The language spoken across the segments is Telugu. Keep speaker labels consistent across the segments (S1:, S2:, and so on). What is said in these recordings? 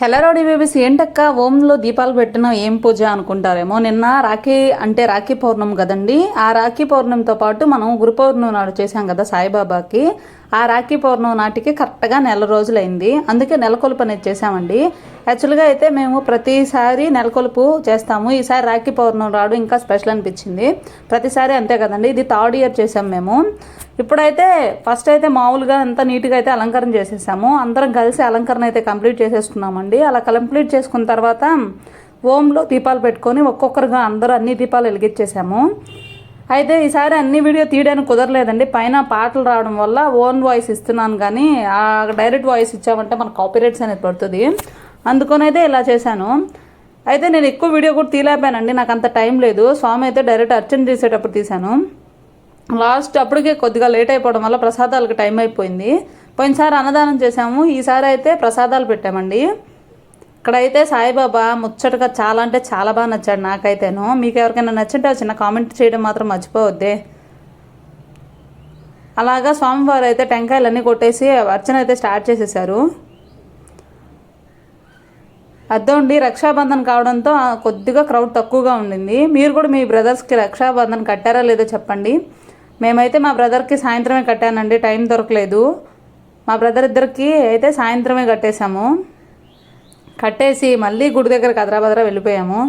S1: హెలో రౌడీ బేబీస్ ఏంటక్క? ఓంలో దీపాలు పెట్టిన ఏం పూజ అనుకుంటారేమో? నిన్న రాఖీ అంటే రాఖీ పౌర్ణమి కదండి. ఆ రాఖీ పౌర్ణమితో పాటు మనం గురు పౌర్ణమి నాడు చేశాం కదా సాయిబాబాకి. ఆ రాఖీ పౌర్ణమి నాటికి కరెక్ట్గా నెల రోజులైంది. అందుకే నెలకొల్పు అనేది చేసామండి యాక్చువల్గా అయితే మేము ప్రతిసారి నెలకొల్పు చేస్తాము. ఈసారి రాఖీ పౌర్ణమి రాడు ఇంకా స్పెషల్ అనిపించింది. ప్రతిసారి అంతే కదండి. ఇది థర్డ్ ఇయర్ చేసాం మేము. ఇప్పుడైతే ఫస్ట్ అయితే మామూలుగా ఎంత నీట్గా అయితే అలంకరణ చేసేసాము. అందరం కలిసి అలంకరణ అయితే కంప్లీట్ చేసేసుకున్నామండి. అలా కంప్లీట్ చేసుకున్న తర్వాత ఓంలో దీపాలు పెట్టుకొని ఒక్కొక్కరుగా అందరూ అన్ని దీపాలు వెలిగించేసాము. అయితే ఈసారి అన్ని వీడియో తీయడానికి కుదరలేదండి. పైన పాటలు రావడం వల్ల ఓన్ వాయిస్ ఇస్తున్నాను కానీ ఆ డైరెక్ట్ వాయిస్ ఇచ్చామంటే మనకు కాపీరైట్స్ అనేది పడుతుంది. అందుకని అయితే ఇలా చేశాను. అయితే నేను ఎక్కువ వీడియో కూడా తీలేపానండి నాకు అంత టైం లేదు. స్వామి అయితే డైరెక్ట్ అర్చన చేసేటప్పుడు తీశాను. లాస్ట్ అప్పటికే కొద్దిగా లేట్ అయిపోవడం వల్ల ప్రసాదాలకు టైం అయిపోయింది. పోయినసారి అన్నదానం చేసాము ఈసారి అయితే ప్రసాదాలు పెట్టామండి. ఇక్కడైతే సాయిబాబా ముచ్చటగా చాలా అంటే చాలా బాగా నచ్చాడు నాకైతేను. మీకు ఎవరికైనా నచ్చింటే చిన్న కామెంట్ చేయడం మాత్రం మర్చిపోవద్దే. అలాగా స్వామివారు అయితే టెంకాయలన్నీ కొట్టేసి అర్చన అయితే స్టార్ట్ చేసేసారు. అద్దోండి రక్షాబంధన్ కావడంతో కొద్దిగా క్రౌడ్ తక్కువగా ఉండింది. మీరు కూడా మీ బ్రదర్స్కి రక్షాబంధన్ కట్టారా లేదో చెప్పండి. మేమైతే మా బ్రదర్కి సాయంత్రమే కట్టానండి. టైం దొరకలేదు. మా బ్రదర్ ఇద్దరికి అయితే సాయంత్రమే కట్టేశాము. కట్టేసి మళ్ళీ గుడి దగ్గర కదరాబదరా వెళ్ళిపోయాము.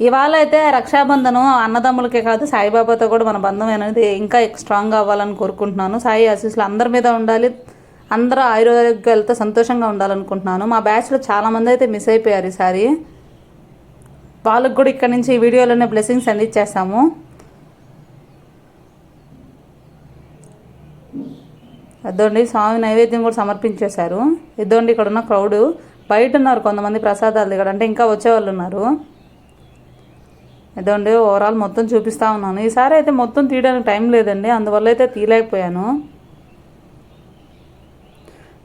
S1: ఇవాళ అయితే రక్షాబంధనం అన్నదమ్ములకే కాదు సాయిబాబాతో కూడా మన బంధం అనేది ఇంకా స్ట్రాంగ్ అవ్వాలని కోరుకుంటున్నాను. సాయి ఆశీస్సులు అందరి మీద ఉండాలి. అందరూ ఆయుర్వేదాలతో సంతోషంగా ఉండాలనుకుంటున్నాను. మా బ్యాచ్లో చాలామంది అయితే మిస్ అయిపోయారు ఈసారి. వాళ్ళకు కూడా ఇక్కడ నుంచి ఈ వీడియోలోనే బ్లెస్సింగ్స్ అందించేస్తాము ఇద్దండి స్వామి నైవేద్యం కూడా సమర్పించేశారు. ఇద్దండి ఇక్కడ ఉన్న క్రౌడ్. బయట ఉన్నారు కొంతమంది ప్రసాదాలు దగ్గర అంటే ఇంకా వచ్చేవాళ్ళు ఉన్నారు. ఇదోండి ఓవరాల్ మొత్తం చూపిస్తా ఉన్నాను. ఈసారి అయితే మొత్తం తీయడానికి టైం లేదండి అందువల్ల అయితే తీయలేకపోయాను.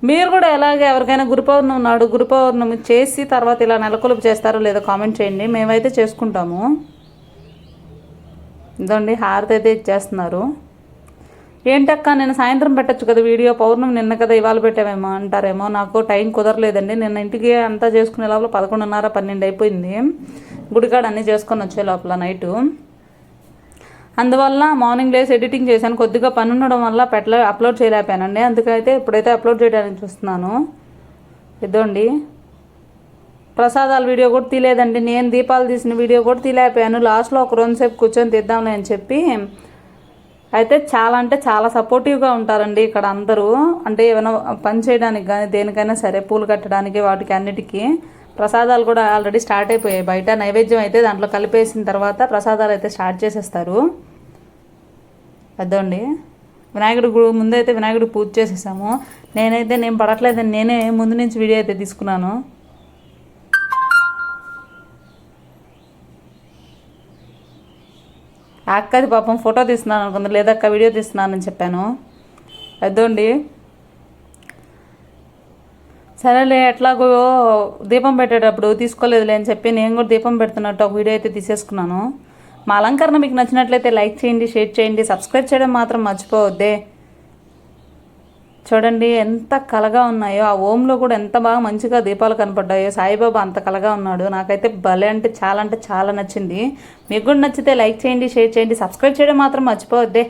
S1: మీరు కూడా ఎలాగే ఎవరికైనా గురు పౌర్ణమి నాడు గురు పౌర్ణమి చేసి తర్వాత ఇలా నెలకొలుపు చేస్తారో లేదో కామెంట్ చేయండి. మేమైతే చేసుకుంటాము. ఇదండి హారతి అయితే ఇచ్చేస్తున్నారు. ఏంటక్క నేను సాయంత్రం పెట్టచ్చు కదా వీడియో? పౌర్ణమి నిన్న కదా ఇవాళ పెట్టామేమో అంటారేమో. నాకు టైం కుదరలేదండి. నిన్న ఇంటికి అంతా చేసుకునే లోపల పదకొండున్నర పన్నెండు అయిపోయింది. గుడికాడ అన్నీ చేసుకొని వచ్చే లోపల నైటు అందువల్ల మార్నింగ్ లేసి ఎడిటింగ్ చేశాను. కొద్దిగా పని ఉండడం వల్ల పెట్ల అప్లోడ్ చేయలేకపోయానండి. అందుకైతే ఇప్పుడైతే అప్లోడ్ చేయడానికి చూస్తున్నాను. ఇదండి. ప్రసాదాల వీడియో కూడా తీలేదండి నేను దీపాలు తీసిన వీడియో కూడా తీలేకపోయాను లాస్ట్లో ఒక రెండు సేపు కూర్చొని తీద్దాంలే అని చెప్పి అయితే చాలా అంటే చాలా సపోర్టివ్గా ఉంటారండి ఇక్కడ అందరూ. అంటే ఏమైనా పని చేయడానికి కానీ దేనికైనా సరే పూలు కట్టడానికి వాటికి అన్నిటికీ ప్రసాదాలు కూడా ఆల్రెడీ స్టార్ట్ అయిపోయాయి. బయట నైవేద్యం అయితే దాంట్లో కలిపేసిన తర్వాత ప్రసాదాలు అయితే స్టార్ట్ చేసేస్తారు. అదండి వినాయకుడి గుడి ముందైతే వినాయకుడు పూజ చేసేసాము. నేనైతే నేను పడట్లేదని నేనే ముందు నుంచి వీడియో అయితే తీసుకున్నాను. అక్కది పాపం ఫోటో తీస్తున్నాను అనుకుంది. లేదక్క వీడియో తీస్తున్నానని చెప్పాను. అదండి. సరేలే ఎట్లాగో దీపం పెట్టేటప్పుడు తీసుకోలేదులే అని చెప్పి నేను కూడా దీపం పెడుతున్నట్టు ఒక వీడియో అయితే తీసేసుకున్నాను. మా అలంకరణ మీకు నచ్చినట్లయితే లైక్ చేయండి షేర్ చేయండి సబ్స్క్రైబ్ చేయడం మాత్రం మర్చిపోవద్దే. చూడండి ఎంత కలగా ఉన్నాయో ఆ ఓంలో కూడా ఎంత బాగా మంచిగా దీపాలు కనపడ్డాయో సాయిబాబా అంత కలగా ఉన్నాడు. నాకైతే భలే అంటే చాలా అంటే చాలా నచ్చింది. మీకు కూడా నచ్చితే లైక్ చేయండి షేర్ చేయండి సబ్స్క్రైబ్ చేయడం మాత్రం మర్చిపోవద్దే.